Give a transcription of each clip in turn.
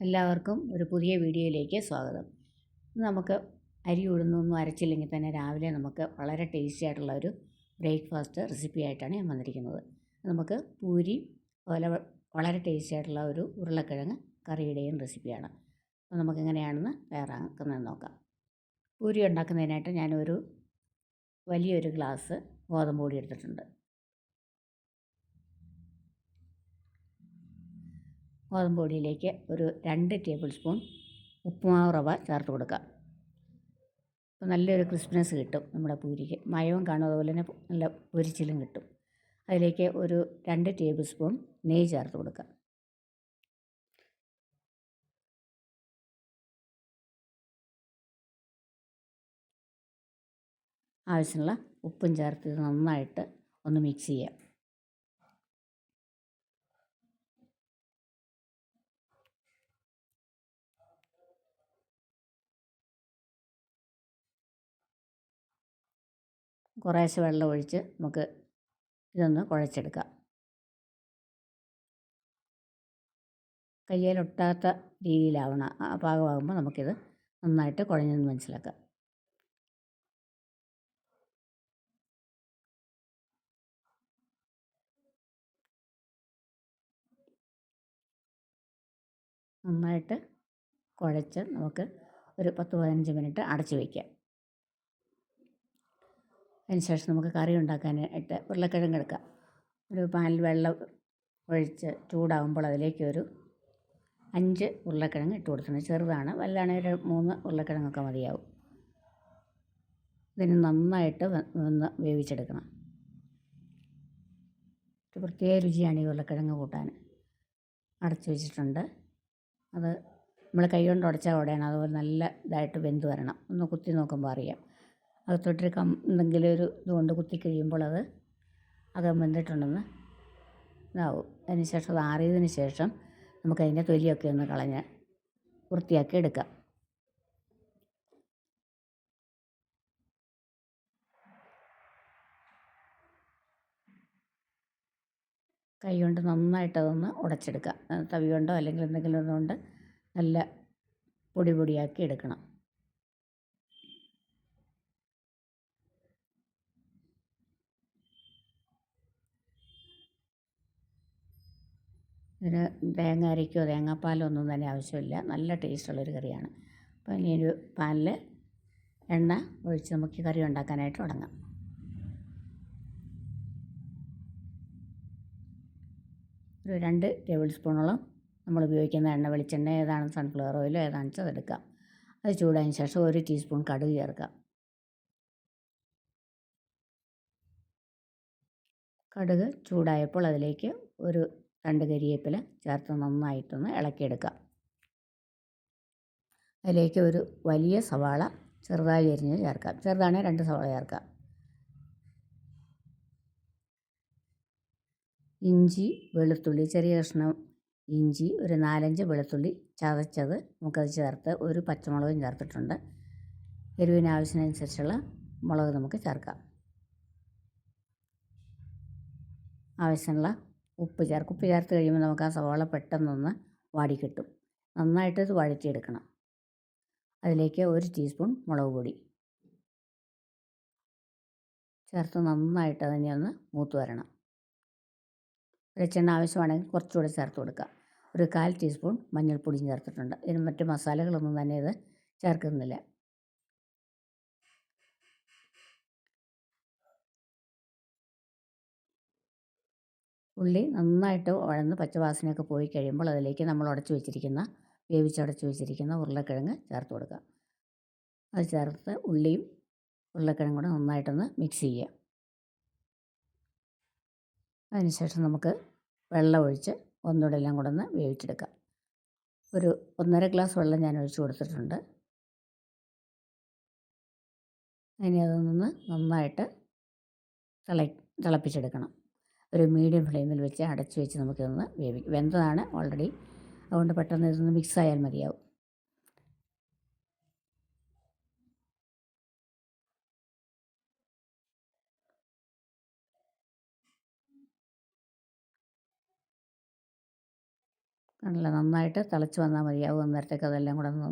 എല്ലാവർക്കും ഒരു പുതിയ വീഡിയോയിലേക്ക് സ്വാഗതം. നമുക്ക് അരി ഉഴുന്നൊന്നും അരച്ചില്ലെങ്കിൽ തന്നെ രാവിലെ നമുക്ക് വളരെ ടേസ്റ്റി ആയിട്ടുള്ള ഒരു ബ്രേക്ക്ഫാസ്റ്റ് റെസിപ്പി ആയിട്ടാണ് ഞാൻ വന്നിരിക്കുന്നത്. നമുക്ക് പൂരി പോലെ വളരെ ടേസ്റ്റി ആയിട്ടുള്ള ഒരു ഉരുളക്കിഴങ്ങ് കറിയുടെയും റെസിപ്പിയാണ് അപ്പോൾ നമുക്ക് എങ്ങനെയാണെന്ന് തയ്യാറാക്കുന്നത് നോക്കാം. പൂരി ഉണ്ടാക്കുന്നതിനായിട്ട് ഞാനൊരു വലിയൊരു ഗ്ലാസ് ഗോതമ്പ് പൊടി എടുത്തിട്ടുണ്ട്. ഗോതമ്പ് പൊടിയിലേക്ക് ഒരു രണ്ട് ടേബിൾ സ്പൂൺ ഉപ്പുമാവ് റവ ചേർത്ത് കൊടുക്കുക. അപ്പോൾ നല്ലൊരു ക്രിസ്പിനെസ് കിട്ടും നമ്മുടെ പൂരിക്ക്. മയവും കാണും അതുപോലെ തന്നെ നല്ല പൊരിച്ചിലും കിട്ടും. അതിലേക്ക് ഒരു രണ്ട് ടേബിൾ സ്പൂൺ നെയ്യ് ചേർത്ത് കൊടുക്കുക. ആവശ്യമുള്ള ഉപ്പും ചേർത്ത് നന്നായിട്ട് ഒന്ന് മിക്സ് ചെയ്യാം കുറേശ്ശെ വെള്ളം ഒഴിച്ച് നമുക്ക് ഇതൊന്ന് കുഴച്ചെടുക്കാം. കയ്യിലൊട്ടാത്ത രീതിയിലാവണം. ആ പാകമാകുമ്പോൾ നമുക്കിത് നന്നായിട്ട് കുഴഞ്ഞെന്ന് മനസ്സിലാക്കാം. നന്നായിട്ട് കുഴച്ച് നമുക്ക് ഒരു പത്ത് പതിനഞ്ച് മിനിറ്റ് അടച്ചു വയ്ക്കാം അതിന് ശേഷം നമുക്ക് കറി ഉണ്ടാക്കാനായിട്ട് ഉരുളക്കിഴങ്ങ് എടുക്കാം. ഒരു പാനിൽ വെള്ളം ഒഴിച്ച് ചൂടാകുമ്പോൾ അതിലേക്ക് ഒരു അഞ്ച് ഉരുളക്കിഴങ്ങ് ഇട്ട് കൊടുക്കണം ചെറുതാണ്. വലുതാണെങ്കിൽ ഒരു മൂന്ന് ഉരുളക്കിഴങ്ങൊക്കെ മതിയാവും. ഇതിന് നന്നായിട്ട് ഒന്ന് വേവിച്ചെടുക്കണം. ഒരു പ്രത്യേക രുചിയാണ് ഈ ഉരുളക്കിഴങ്ങ് കൂട്ടാൻ. അടച്ചു വെച്ചിട്ടുണ്ട്. അത് നമ്മൾ കൈ കൊണ്ട് ഉടച്ചാൽ ഉടയണം അതുപോലെ നല്ല ഇതായിട്ട് വെന്ത് വരണം. ഒന്ന് കുത്തി നോക്കുമ്പോൾ അറിയാം. അകത്തോട്ടൊരു കം എന്തെങ്കിലും ഒരു ഇതുകൊണ്ട് കുത്തി കഴിയുമ്പോൾ അത് അകം വെന്തിട്ടുണ്ടെന്ന് ഇതാവും അതിന് ശേഷം അത് ആറിയതിന് ശേഷം നമുക്കതിന്റെ തൊലിയൊക്കെ ഒന്ന് കളഞ്ഞ് വൃത്തിയാക്കി എടുക്കാം. കൈ കൊണ്ട് നന്നായിട്ട് അതൊന്ന് ഉടച്ചെടുക്കാം. തവി കൊണ്ടോ അല്ലെങ്കിൽ എന്തെങ്കിലും ഒന്നുകൊണ്ട് നല്ല പൊടി പൊടിയാക്കി എടുക്കണം. ഇതിന് തേങ്ങ അരയ്ക്കോ തേങ്ങാപ്പാലോ ഒന്നും തന്നെ ആവശ്യമില്ല. നല്ല ടേസ്റ്റുള്ളൊരു കറിയാണ്. അപ്പോൾ ഇനി ഒരു പാനിൽ എണ്ണ ഒഴിച്ച് നമുക്ക് കറി ഉണ്ടാക്കാനായിട്ട് തുടങ്ങാം. ഒരു രണ്ട് ടേബിൾ സ്പൂണോളം നമ്മൾ ഉപയോഗിക്കുന്ന എണ്ണ വെളിച്ചെണ്ണ ഏതാണ് സൺഫ്ലവർ ഓയിലോ ഏതാണെന്ന് വെച്ചാൽ അതെടുക്കാം. അത് ചൂടായതിന് ശേഷം ഒരു ടീസ്പൂൺ കടുക് ചേർക്കാം. കടുക് ചൂടായപ്പോൾ അതിലേക്ക് ഒരു രണ്ട് കരിയേപ്പില ചേർത്ത് നന്നായിട്ടൊന്ന് ഇളക്കിയെടുക്കുക അതിലേക്ക് ഒരു വലിയ സവാള ചെറുതായി അരിഞ്ഞ് ചേർക്കാം. ചെറുതാണെങ്കിൽ രണ്ട് സവാള ചേർക്കാം. ഇഞ്ചി വെളുത്തുള്ളി ചെറിയ കഷ്ണം ഇഞ്ചി ഒരു നാലഞ്ച് വെളുത്തുള്ളി ചതച്ചത് നമുക്കത് ചേർത്ത് ഒരു പച്ചമുളകും ചേർത്തിട്ടുണ്ട്. എരിവിന് ആവശ്യത്തിനനുസരിച്ചുള്ള മുളക് നമുക്ക് ചേർക്കാം. ആവശ്യമുള്ള ഉപ്പ് ചേർക്കും ഉപ്പ് ചേർത്ത് കഴിയുമ്പോൾ നമുക്ക് ആ സവാള പെട്ടെന്നൊന്ന് വാടി കിട്ടും നന്നായിട്ട് ഇത് വഴറ്റിയെടുക്കണം. അതിലേക്ക് ഒരു ടീസ്പൂൺ മുളക് പൊടി. ചേർത്ത് നന്നായിട്ട് അതിനെ ഒന്ന് മൂത്ത് വരണം. വെളിച്ചെണ്ണ ആവശ്യമാണെങ്കിൽ കുറച്ചുകൂടി ചേർത്ത് കൊടുക്കുക. ഒരു കാൽ ടീസ്പൂൺ മഞ്ഞൾപ്പൊടിയും ചേർത്തിട്ടുണ്ട്. ഇതിന് മറ്റ് മസാലകളൊന്നും തന്നെ ഇത് ചേർക്കുന്നില്ല. ഉള്ളി നന്നായിട്ട് വഴന്ന് പച്ചവാസനയൊക്കെ പോയി കഴിയുമ്പോൾ അതിലേക്ക് നമ്മൾ ഉടച്ചു വെച്ചിരിക്കുന്ന വേവിച്ചടച്ചു വെച്ചിരിക്കുന്ന ഉരുളക്കിഴങ്ങ് ചേർത്ത് കൊടുക്കുക. അത് ചേർത്ത് ഉള്ളിയും ഉരുളക്കിഴങ്ങും കൂടെ നന്നായിട്ടൊന്ന് മിക്സ് ചെയ്യുക. അതിനുശേഷം നമുക്ക് വെള്ളം ഒഴിച്ച് ഒന്നുകൂടെ എല്ലാം കൂടെ ഒന്ന് വേവിച്ചെടുക്കാം ഒരു ഒന്നര ഗ്ലാസ് വെള്ളം ഞാൻ ഒഴിച്ചു കൊടുത്തിട്ടുണ്ട്. ഇനി അതൊന്ന് നന്നായിട്ട് തിള തിളപ്പിച്ചെടുക്കണം. ഒരു മീഡിയം ഫ്ലെയിമിൽ വെച്ച് അടച്ചു വെച്ച് നമുക്കിതൊന്ന് വേവിക്കും. വെന്തതാണ് ഓൾറെഡി അതുകൊണ്ട് പെട്ടെന്ന് ഇതൊന്ന് മിക്സ് ആയാൽ മതിയാവും. നല്ല നന്നായിട്ട് തിളച്ച് വന്നാൽ മതിയാവും. അന്നേരത്തേക്ക് അതെല്ലാം കൂടെ ഒന്ന്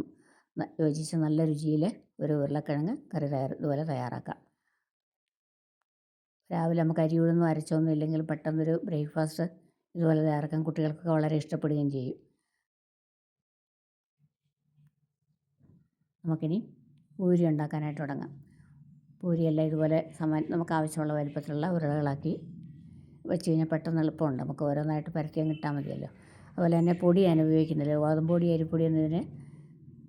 യോജിച്ച് നല്ല രുചിയിൽ ഒരു ഉരുളക്കിഴങ്ങ് കറി തയ്യാർ ഇതുപോലെ തയ്യാറാക്കാം. രാവിലെ നമുക്ക് അരി ഉഴുന്നും അരച്ചൊന്നും ഇല്ലെങ്കിൽ പെട്ടെന്നൊരു ബ്രേക്ക്ഫാസ്റ്റ് ഇതുപോലെ തയ്യാറാക്കാൻ കുട്ടികൾക്കൊക്കെ വളരെ ഇഷ്ടപ്പെടുകയും ചെയ്യും. നമുക്കിനി പൂരി ഉണ്ടാക്കാനായിട്ട് തുടങ്ങാം. പൂരിയെല്ലാം ഇതുപോലെ സമ നമുക്ക് ആവശ്യമുള്ള വലുപ്പത്തിലുള്ള ഉരുളകളാക്കി വെച്ച് കഴിഞ്ഞാൽ പെട്ടെന്ന് എളുപ്പമുണ്ട്. നമുക്ക് ഓരോന്നായിട്ട് പരത്തിയും കിട്ടാൻ മതിയല്ലോ. അതുപോലെ തന്നെ പൊടി ഞാൻ ഉപയോഗിക്കുന്നില്ല. ഗോതമ്പൊടി അരിപ്പൊടി എന്നതിന്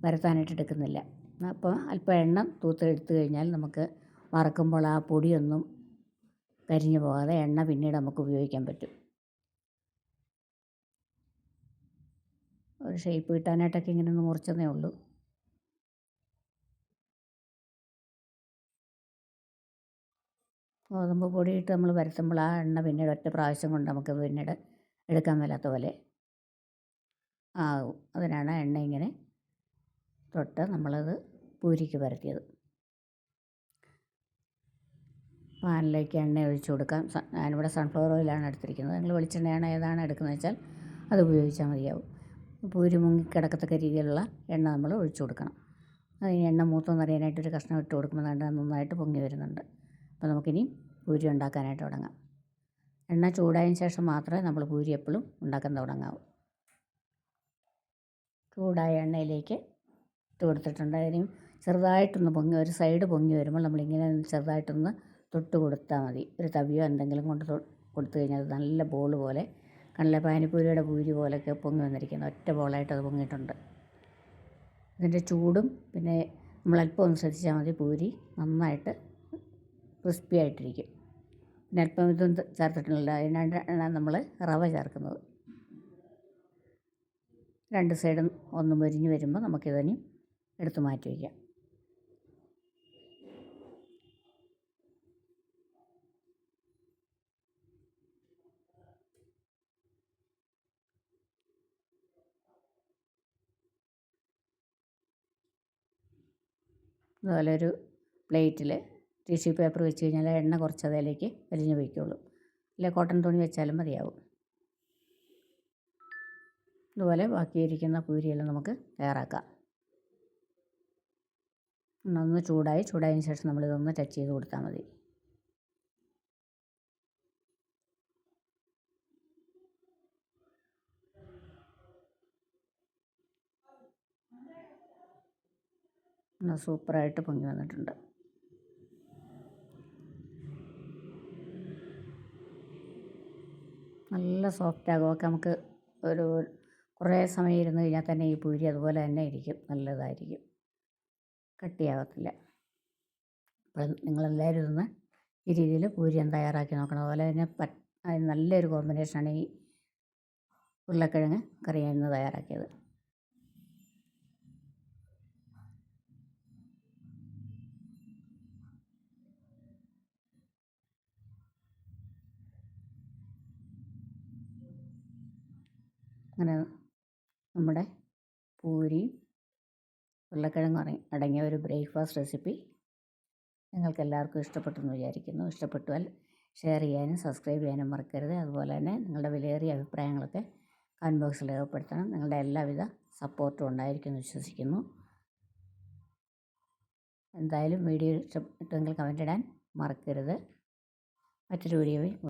വരത്താനായിട്ട് എടുക്കുന്നില്ല. അപ്പോൾ അല്പം എണ്ണ തൂത്തെടുത്തു കഴിഞ്ഞാൽ നമുക്ക് വറക്കുമ്പോൾ ആ പൊടിയൊന്നും കരിഞ്ഞു പോകാതെ എണ്ണ പിന്നീട് നമുക്ക് ഉപയോഗിക്കാൻ പറ്റും. ഒരു ഷേപ്പ് കിട്ടാനായിട്ടൊക്കെ ഇങ്ങനെ ഒന്ന് മുറിച്ചതേ ഉള്ളൂ. ഗോതമ്പ് പൊടിയിട്ട് നമ്മൾ വരുത്തുമ്പോൾ ആ എണ്ണ പിന്നീട് ഒറ്റ പ്രാവശ്യം കൊണ്ട് നമുക്ക് പിന്നീട് എടുക്കാൻ മേലാത്ത പോലെ ആകും അതിനാണ് എണ്ണ ഇങ്ങനെ തൊട്ട് നമ്മളത് പൂരിക്ക് പരത്തിയത്. പാനിലേക്ക് എണ്ണ ഒഴിച്ച് കൊടുക്കാം. ഞാനിവിടെ സൺഫ്ലവർ ഓയിലാണ് എടുത്തിരിക്കുന്നത്. നിങ്ങൾ വെളിച്ചെണ്ണയാണ് ഏതാണ് എടുക്കുന്നത് വെച്ചാൽ അത് ഉപയോഗിച്ചാൽ മതിയാവും. പൂരി മുങ്ങിക്കിടക്കത്തക്ക രീതിയിലുള്ള എണ്ണ നമ്മൾ ഒഴിച്ചു കൊടുക്കണം. അതിന് എണ്ണ മൂത്തൊന്നറിയാനായിട്ട് ഒരു കഷ്ണം ഇട്ട് കൊടുക്കുമ്പോൾ നല്ല നന്നായിട്ട് പൊങ്ങി വരുന്നുണ്ട്. അപ്പോൾ നമുക്കിനി പൂരി ഉണ്ടാക്കാനായിട്ട് തുടങ്ങാം. എണ്ണ ചൂടായതിന് ശേഷം മാത്രമേ നമ്മൾ പൂരി എപ്പോഴും ഉണ്ടാക്കാൻ തുടങ്ങാവൂ. ചൂടായ എണ്ണയിലേക്ക് ഇട്ട് കൊടുത്തിട്ടുണ്ട്. അതിനും ചെറുതായിട്ടൊന്ന് പൊങ്ങി ഒരു സൈഡ് പൊങ്ങി വരുമ്പോൾ നമ്മളിങ്ങനെ ചെറുതായിട്ടൊന്ന് തൊട്ട് കൊടുത്താൽ മതി. ഒരു തവിയോ എന്തെങ്കിലും കൊണ്ട് കൊടുത്തു കഴിഞ്ഞാൽ അത് നല്ല ബോൾ പോലെ നല്ല പാനിപ്പൂരിയുടെ പൂരി പോലെയൊക്കെ പൊങ്ങി വന്നിരിക്കുന്നു. ഒറ്റ ബോളായിട്ട് അത് പൊങ്ങിയിട്ടുണ്ട്. ഇതിന്റെ ചൂടും പിന്നെ നമ്മൾ അല്പം ഒന്ന് ശ്രദ്ധിച്ചാൽ മതി പൂരി നന്നായിട്ട് ക്രിസ്പി ആയിട്ടിരിക്കും. പിന്നെ അല്പം ഇതും ചേർത്തിട്ടില്ല അതിനാണ് നമ്മൾ റവ ചേർക്കുന്നത്. രണ്ട് സൈഡും ഒന്ന് മൊരിഞ്ഞ് വരുമ്പോൾ നമുക്കിതിനി എടുത്ത് മാറ്റി വയ്ക്കാം. അതുപോലെ ഒരു പ്ലേറ്റിൽ ടിഷ്യൂ പേപ്പർ വെച്ച് കഴിഞ്ഞാൽ എണ്ണ കുറച്ച് അതിലേക്ക് വലിഞ്ഞ് വയ്ക്കുള്ളൂ. അല്ലെങ്കിൽ കോട്ടൺ തുണി വെച്ചാലും മതിയാവും. ഇതുപോലെ ബാക്കിയിരിക്കുന്ന പൂരിയെല്ലാം നമുക്ക് തയ്യാറാക്കാം. ഒന്ന് ചൂടായി ചൂടായതിന് ശേഷം നമ്മളിതൊന്ന് ടച്ച് ചെയ്ത് കൊടുത്താൽ മതി. സൂപ്പറായിട്ട് പൊങ്ങി വന്നിട്ടുണ്ട്. നല്ല സോഫ്റ്റ് ആകും ഒക്കെ നമുക്ക് ഒരു കുറേ സമയം ഇരുന്ന് കഴിഞ്ഞാൽ തന്നെ ഈ പൂരി അതുപോലെ തന്നെ ഇരിക്കും. നല്ലതായിരിക്കും. കട്ടിയാകത്തില്ല അപ്പം നിങ്ങളെല്ലാവരും ഇതൊന്ന് ഈ രീതിയിൽ പൂരിയം തയ്യാറാക്കി നോക്കണം. അതുപോലെ തന്നെ നല്ലൊരു കോമ്പിനേഷനാണ് ഈ ഉരുളക്കിഴങ്ങ് കറിയായിരുന്നു ഇന്ന് തയ്യാറാക്കിയത്. അങ്ങനെ നമ്മുടെ പൂരി ഉരുളക്കിഴങ്ങ് അടങ്ങിയ ഒരു ബ്രേക്ക്ഫാസ്റ്റ് റെസിപ്പി നിങ്ങൾക്ക് എല്ലാവർക്കും ഇഷ്ടപ്പെട്ടെന്ന് വിചാരിക്കുന്നു. ഇഷ്ടപ്പെട്ടാൽ ഷെയർ ചെയ്യാനും സബ്സ്ക്രൈബ് ചെയ്യാനും മറക്കരുത്. അതുപോലെ തന്നെ നിങ്ങളുടെ വിലയേറിയ അഭിപ്രായങ്ങളൊക്കെ കമന്റ് ബോക്സിൽ രേഖപ്പെടുത്തണം. നിങ്ങളുടെ എല്ലാവിധ സപ്പോർട്ടും ഉണ്ടായിരിക്കുമെന്ന് വിശ്വസിക്കുന്നു. എന്തായാലും വീഡിയോ ഇഷ്ടപ്പെട്ടെങ്കിൽ കമന്റ് ഇടാൻ മറക്കരുത്. മറ്റൊരു വീഡിയോയിൽ